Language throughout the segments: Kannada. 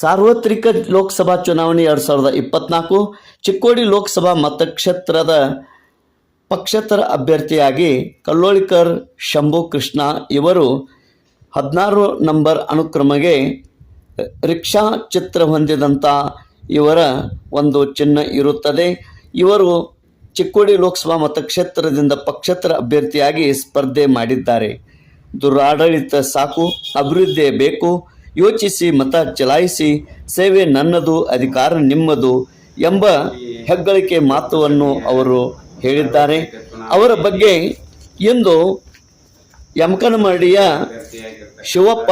ಸಾರ್ವತ್ರಿಕ ಲೋಕಸಭಾ ಚುನಾವಣೆ ಎರಡು ಸಾವಿರದ ಇಪ್ಪತ್ನಾಲ್ಕು, ಚಿಕ್ಕೋಡಿ ಲೋಕಸಭಾ ಮತಕ್ಷೇತ್ರದ ಪಕ್ಷೇತರ ಅಭ್ಯರ್ಥಿಯಾಗಿ ಕಲ್ಲೋಳಿಕರ್ ಶಂಭು ಕೃಷ್ಣ ಇವರು ಹದಿನಾರು ನಂಬರ್ ಅನುಕ್ರಮಗೆ ರಿಕ್ಷಾ ಚಿತ್ರ ಹೊಂದಿದಂಥ ಇವರ ಒಂದು ಚಿಹ್ನೆ ಇರುತ್ತದೆ. ಇವರು ಚಿಕ್ಕೋಡಿ ಲೋಕಸಭಾ ಮತಕ್ಷೇತ್ರದಿಂದ ಪಕ್ಷೇತರ ಅಭ್ಯರ್ಥಿಯಾಗಿ ಸ್ಪರ್ಧೆ ಮಾಡಿದ್ದಾರೆ. ದುರಾಡಳಿತ ಸಾಕು, ಅಭಿವೃದ್ಧಿ ಬೇಕು ಯೋಚಿಸಿ ಮತ ಚಲಾಯಿಸಿ, ಸೇವೆ ನನ್ನದು, ಅಧಿಕಾರ ನಿಮ್ಮದು ಎಂಬ ಹೆಗ್ಗಳಿಕೆ ಮಾತುವನ್ನು ಅವರು ಹೇಳಿದ್ದಾರೆ. ಅವರ ಬಗ್ಗೆ ಇಂದು ಯಮಕನಮರಡಿಯ ಶಿವಪ್ಪ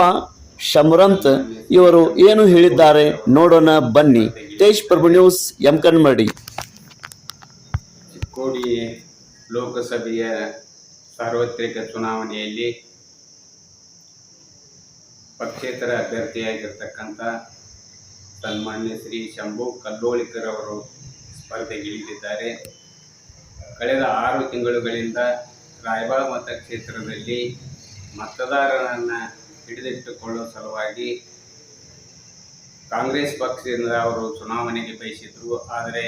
ಶಮರಂತ್ ಇವರು ಏನು ಹೇಳಿದ್ದಾರೆ ನೋಡೋಣ, ಬನ್ನಿ. ತೇಜ್ ಪ್ರಭು ನ್ಯೂಸ್, ಯಮಕನಮರಡಿ. ಚಿಕ್ಕೋಡಿ ಲೋಕಸಭೆಯ ಸಾರ್ವತ್ರಿಕ ಚುನಾವಣೆಯಲ್ಲಿ ಪಕ್ಷೇತರ ಅಭ್ಯರ್ಥಿಯಾಗಿರ್ತಕ್ಕಂಥ ಸನ್ಮಾನ್ಯ ಶ್ರೀ ಶಂಭು ಕಲ್ಲೋಳಿಕರ್ ಅವರು ಸ್ಪರ್ಧೆಗಿಳಿದಿದ್ದಾರೆ. ಕಳೆದ ಆರು ತಿಂಗಳುಗಳಿಂದ ರಾಯಬಾಗ್ ಮತಕ್ಷೇತ್ರದಲ್ಲಿ ಮತದಾರರನ್ನು ಹಿಡಿದಿಟ್ಟುಕೊಳ್ಳುವ ಸಲುವಾಗಿ ಕಾಂಗ್ರೆಸ್ ಪಕ್ಷದಿಂದ ಅವರು ಚುನಾವಣೆಗೆ ಬಯಸಿದ್ರು. ಆದರೆ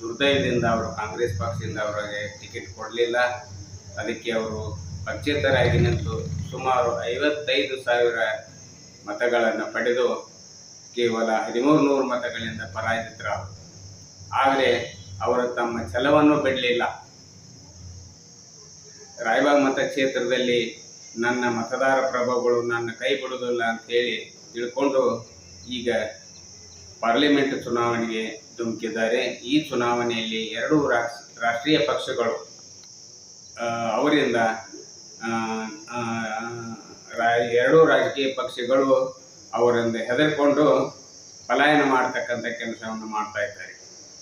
ದುರ್ದೈವದಿಂದ ಅವರು ಕಾಂಗ್ರೆಸ್ ಪಕ್ಷದಿಂದ ಅವರಿಗೆ ಟಿಕೆಟ್ ಕೊಡಲಿಲ್ಲ. ಅದಕ್ಕೆ ಅವರು ಪಕ್ಷೇತರಾಗಿ ನಿಂತು ಸುಮಾರು ಐವತ್ತೈದು ಸಾವಿರ ಮತಗಳನ್ನು ಪಡೆದು ಕೇವಲ ಹದಿಮೂರು ನೂರು ಮತಗಳಿಂದ ಪರಾಜಿತರಾದರು ಆದರೆ ಅವರು ತಮ್ಮ ಛಲವನ್ನು ಬಿಡಲಿಲ್ಲ. ರಾಯಬಾಗ್ ಮತಕ್ಷೇತ್ರದಲ್ಲಿ ನನ್ನ ಮತದಾರ ಪ್ರಭಾವಗಳು ನನ್ನ ಕೈ ಬಿಡುವುದಿಲ್ಲ ಅಂತ ಹೇಳಿ ತಿಳ್ಕೊಂಡು ಈಗ ಪಾರ್ಲಿಮೆಂಟ್ ಚುನಾವಣೆಗೆ ಧುಮುಕಿದ್ದಾರೆ. ಈ ಚುನಾವಣೆಯಲ್ಲಿ ಎರಡು ರಾಷ್ಟ್ ರಾಷ್ಟ್ರೀಯ ಪಕ್ಷಗಳು ಅವರಿಂದ ಎರಡೂ ರಾಜಕೀಯ ಪಕ್ಷಗಳು ಅವರಿಂದ ಹೆದರ್ಕೊಂಡು ಪಲಾಯನ ಮಾಡ್ತಕ್ಕಂಥ ಕೆಲಸವನ್ನು ಮಾಡ್ತಾ ಇದ್ದಾರೆ.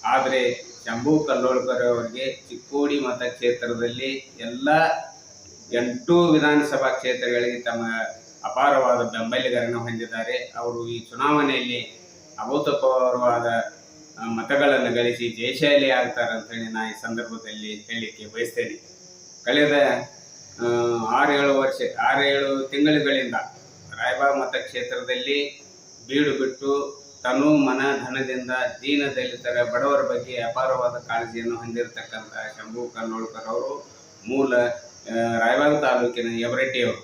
ಆದರೆ ಶಂಭು ಕಲ್ಲೋಳ್ಕರ್ ಅವರಿಗೆ ಚಿಕ್ಕೋಡಿ ಮತಕ್ಷೇತ್ರದಲ್ಲಿ ಎಲ್ಲ ಎಂಟು ವಿಧಾನಸಭಾ ಕ್ಷೇತ್ರಗಳಿಗೆ ತಮ್ಮ ಅಪಾರವಾದ ಬೆಂಬಲಿಗರನ್ನು ಹೊಂದಿದ್ದಾರೆ. ಅವರು ಈ ಚುನಾವಣೆಯಲ್ಲಿ ಅಭೂತಪೂರ್ವವಾದ ಮತಗಳನ್ನು ಗಳಿಸಿ ಜಯಶಾಲಿ ಆಗ್ತಾರೆ ಅಂತೇಳಿ ನಾನು ಈ ಸಂದರ್ಭದಲ್ಲಿ ಹೇಳಲಿಕ್ಕೆ ಬಯಸ್ತೇನೆ. ಕಳೆದ ಆ, ಆರು ಏಳು ವರ್ಷ ಆರೇಳು ತಿಂಗಳುಗಳಿಂದ ರಾಯಬಾಗ ಮತಕ್ಷೇತ್ರದಲ್ಲಿ ಬೀಡು ಬಿಟ್ಟು ತನು ಮನ ಧನದಿಂದ ದೀನ ದಲಿತರ ಬಡವರ ಬಗ್ಗೆ ಅಪಾರವಾದ ಕಾಳಜಿಯನ್ನು ಹೊಂದಿರತಕ್ಕಂಥ ಶಂಭು ಕನ್ನೋಳ್ಕರ್ ಅವರು ಮೂಲ ರಾಯಬಾಗ ತಾಲೂಕಿನ ಯಬರಟ್ಟಿಯವರು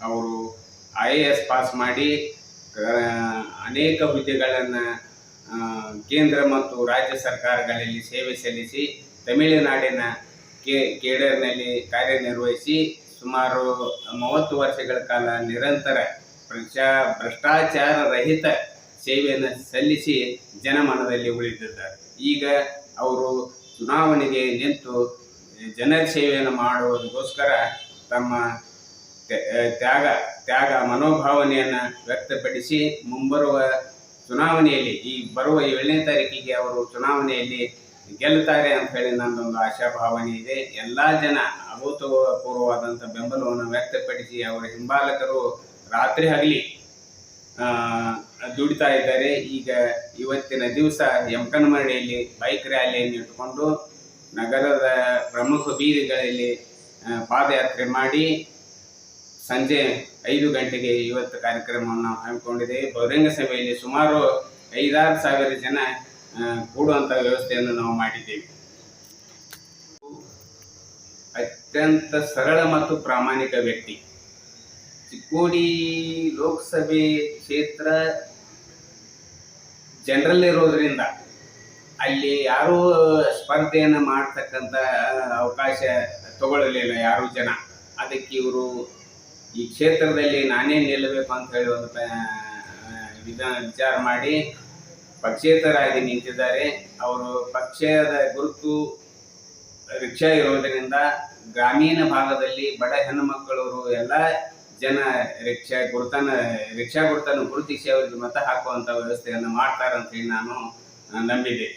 ಅವರು ಐ ಎ ಎಸ್ ಪಾಸ್ ಮಾಡಿ ಅನೇಕ ಹುದ್ದೆಗಳನ್ನು ಕೇಂದ್ರ ಮತ್ತು ರಾಜ್ಯ ಸರ್ಕಾರಗಳಲ್ಲಿ ಸೇವೆ ಸಲ್ಲಿಸಿ ತಮಿಳುನಾಡಿನ ಕೇಡರ್ನಲ್ಲಿ ಕಾರ್ಯನಿರ್ವಹಿಸಿ ಸುಮಾರು ಮೂವತ್ತು ವರ್ಷಗಳ ಕಾಲ ನಿರಂತರ ಭ್ರಷ್ಟಾ ಭ್ರಷ್ಟಾಚಾರ ರಹಿತ ಸೇವೆಯನ್ನು ಸಲ್ಲಿಸಿ ಜನಮನದಲ್ಲಿ ಉಳಿದಿದ್ದಾರೆ. ಈಗ ಅವರು ಚುನಾವಣೆಗೆ ನಿಂತು ಜನರ ಸೇವೆಯನ್ನು ಮಾಡುವುದಕ್ಕೋಸ್ಕರ ತಮ್ಮ ತ್ಯಾಗ ತ್ಯಾಗ ಮನೋಭಾವನೆಯನ್ನು ವ್ಯಕ್ತಪಡಿಸಿ ಮುಂಬರುವ ಚುನಾವಣೆಯಲ್ಲಿ ಈ ಬರುವ ಏಳನೇ ತಾರೀಕಿಗೆ ಅವರು ಚುನಾವಣೆಯಲ್ಲಿ ಗೆಲ್ತಾರೆ ಅಂತ ಹೇಳಿ ನನ್ನದೊಂದು ಆಶಾಭಾವನೆ ಇದೆ. ಎಲ್ಲ ಜನ ಅಭೂತಪೂರ್ವವಾದಂಥ ಬೆಂಬಲವನ್ನು ವ್ಯಕ್ತಪಡಿಸಿ ಅವರ ಹಿಂಬಾಲಕರು ರಾತ್ರಿ ಆಗಲಿ ದುಡಿತಾ ಇದ್ದಾರೆ. ಈಗ ಇವತ್ತಿನ ದಿವಸ ಯಮಕನಮರಡಿಯಲ್ಲಿ ಬೈಕ್ ರ್ಯಾಲಿಯನ್ನು ಇಟ್ಟುಕೊಂಡು ನಗರದ ಪ್ರಮುಖ ಬೀದಿಗಳಲ್ಲಿ ಪಾದಯಾತ್ರೆ ಮಾಡಿ ಸಂಜೆ ಐದು ಗಂಟೆಗೆ ಇವತ್ತು ಕಾರ್ಯಕ್ರಮವನ್ನು ಹಮ್ಮಿಕೊಂಡಿದ್ದೇವೆ ಬಹಿರಂಗ ಸಭೆಯಲ್ಲಿ ಸುಮಾರು ಐದಾರು ಸಾವಿರ ಜನ ಕೂಡುವಂಥ ವ್ಯವಸ್ಥೆಯನ್ನು ನಾವು ಮಾಡಿದ್ದೇವೆ. ಅತ್ಯಂತ ಸರಳ ಮತ್ತು ಪ್ರಾಮಾಣಿಕ ವ್ಯಕ್ತಿ. ಚಿಕ್ಕೋಡಿ ಲೋಕಸಭೆ ಕ್ಷೇತ್ರ ಜನರಲ್ ಇರೋದ್ರಿಂದ ಅಲ್ಲಿ ಯಾರೂ ಸ್ಪರ್ಧೆಯನ್ನು ಮಾಡ್ತಕ್ಕಂಥ ಅವಕಾಶ ತಗೊಳ್ಳಲಿಲ್ಲ ಯಾರು ಜನ. ಅದಕ್ಕೆ ಇವರು ಈ ಕ್ಷೇತ್ರದಲ್ಲಿ ನಾನೇ ನಿಲ್ಲಬೇಕು ಅಂತ ಹೇಳಿ ಒಂದು ವಿಧಾನ ವಿಚಾರ ಮಾಡಿ ಪಕ್ಷೇತರಾಗಿ ನಿಂತಿದ್ದಾರೆ. ಅವರು ಪಕ್ಷದ ಗುರುತು, ರಿಕ್ಷಾ ಇರೋದರಿಂದ ಗ್ರಾಮೀಣ ಭಾಗದಲ್ಲಿ ಬಡ ಹೆಣ್ಣು ಮಕ್ಕಳವರು ಎಲ್ಲ ಜನ ರಿಕ್ಷಾ ಗುರುತನ, ರಿಕ್ಷಾ ಗುರುತನ್ನು ಗುರುತಿಸಿ ಅವರಿಗೆ ಮತ ಹಾಕುವಂಥ ವ್ಯವಸ್ಥೆಯನ್ನು ಮಾಡ್ತಾರಂತೇಳಿ ನಾನು ನಂಬಿದೆ.